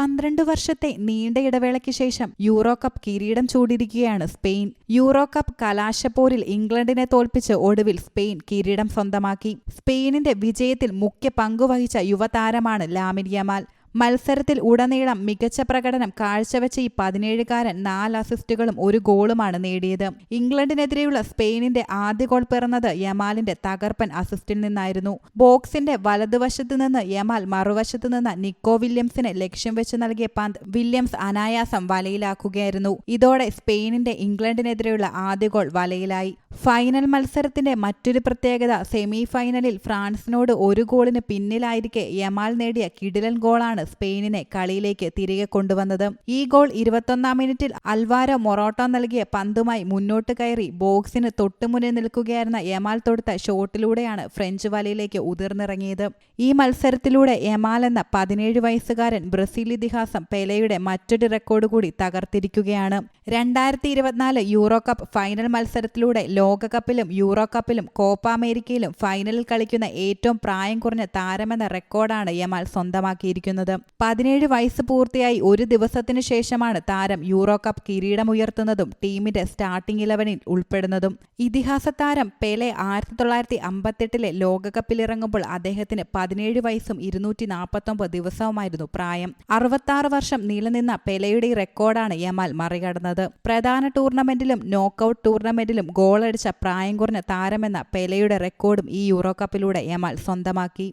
പന്ത്രണ്ട് വർഷത്തെ നീണ്ട ഇടവേളയ്ക്ക് ശേഷം യൂറോ കപ്പ് കിരീടം ചൂടിയിരിക്കുകയാണ് സ്പെയിൻ. യൂറോ കപ്പ് കലാശപ്പോരിൽ ഇംഗ്ലണ്ടിനെ തോൽപ്പിച്ച് ഒടുവിൽ സ്പെയിൻ കിരീടം സ്വന്തമാക്കി. സ്പെയിനിന്റെ വിജയത്തിൽ മുഖ്യ പങ്കുവഹിച്ച യുവതാരമാണ് ലാമിൻ യമാൽ. മത്സരത്തിൽ ഉടനീളം മികച്ച പ്രകടനം കാഴ്ചവെച്ച ഈ പതിനേഴുകാരൻ നാല് അസിസ്റ്റുകളും ഒരു ഗോളുമാണ് നേടിയത്. ഇംഗ്ലണ്ടിനെതിരെയുള്ള സ്പെയിനിന്റെ ആദ്യ ഗോൾ പിറന്നത് യമാലിന്റെ തകർപ്പൻ അസിസ്റ്റിൽ നിന്നായിരുന്നു. ബോക്സിന്റെ വലതുവശത്ത് നിന്ന് യമാൽ മറുവശത്ത് നിന്ന് നിക്കോ വില്യംസിനെ ലക്ഷ്യം വെച്ച് നൽകിയ പന്ത് വില്യംസ് അനായാസം വലയിലാക്കുകയായിരുന്നു. ഇതോടെ സ്പെയിനിന്റെ ഇംഗ്ലണ്ടിനെതിരെയുള്ള ആദ്യ ഗോൾ വലയിലായി. ഫൈനൽ മത്സരത്തിന്റെ മറ്റൊരു പ്രത്യേകത സെമി ഫൈനലിൽ ഫ്രാൻസിനോട് ഒരു ഗോളിന് പിന്നിലായിരിക്കെ യമാൽ നേടിയ കിടിലൻ ഗോളാണ് സ്പെയിനിനെ കളിയിലേക്ക് തിരികെ കൊണ്ടുവന്നത്. ഈ ഗോൾ ഇരുപത്തൊന്നാം മിനിറ്റിൽ അൽവാരോ മൊറോട്ട നൽകിയ പന്തുമായി മുന്നോട്ട് കയറി ബോക്സിന് തൊട്ടുമുന്നിൽ നിൽക്കുകയായിരുന്ന യമാൽ തൊടുത്ത ഷോട്ടിലൂടെയാണ് ഫ്രഞ്ച് വലയിലേക്ക് ഉതിർന്നിറങ്ങിയത്. ഈ മത്സരത്തിലൂടെ യമാൽ എന്ന പതിനേഴ് വയസ്സുകാരൻ ബ്രസീൽ ഇതിഹാസം പെലയുടെ മറ്റൊരു റെക്കോർഡ് കൂടി തകർത്തിരിക്കുകയാണ്. രണ്ടായിരത്തി ഇരുപത്തിനാല് യൂറോ കപ്പ് ഫൈനൽ മത്സരത്തിലൂടെ ലോകകപ്പിലും യൂറോ കപ്പിലും കോപ്പ അമേരിക്കയിലും ഫൈനലിൽ കളിക്കുന്ന ഏറ്റവും പ്രായം കുറഞ്ഞ താരമെന്ന റെക്കോർഡാണ് യമാൽ സ്വന്തമാക്കിയിരിക്കുന്നത്. പതിനേഴ് വയസ്സ് പൂർത്തിയായി ഒരു ദിവസത്തിന് ശേഷമാണ് താരം യൂറോ കപ്പ് കിരീടമുയർത്തുന്നതും ടീമിന്റെ സ്റ്റാർട്ടിംഗ് ഇലവനിൽ ഉൾപ്പെടുന്നതും. ഇതിഹാസ താരം പെലെ ആയിരത്തി തൊള്ളായിരത്തി അമ്പത്തെട്ടിലെ ലോകകപ്പിലിറങ്ങുമ്പോൾ അദ്ദേഹത്തിന് പതിനേഴ് വയസ്സും ഇരുന്നൂറ്റി നാൽപ്പത്തൊമ്പത് ദിവസവുമായിരുന്നു പ്രായം. അറുപത്താറ് വർഷം നീളുനിന്ന പെലെയുടെ റെക്കോർഡാണ് യമാൽ മറികടന്നത്. പ്രധാന ടൂർണമെന്റിലും നോക്കൌട്ട് ടൂർണമെന്റിലും ഗോളടിച്ച പ്രായം കുറഞ്ഞ താരമെന്ന പെലയുടെ റെക്കോർഡും ഈ യൂറോ കപ്പിലൂടെ യമാൽ സ്വന്തമാക്കി.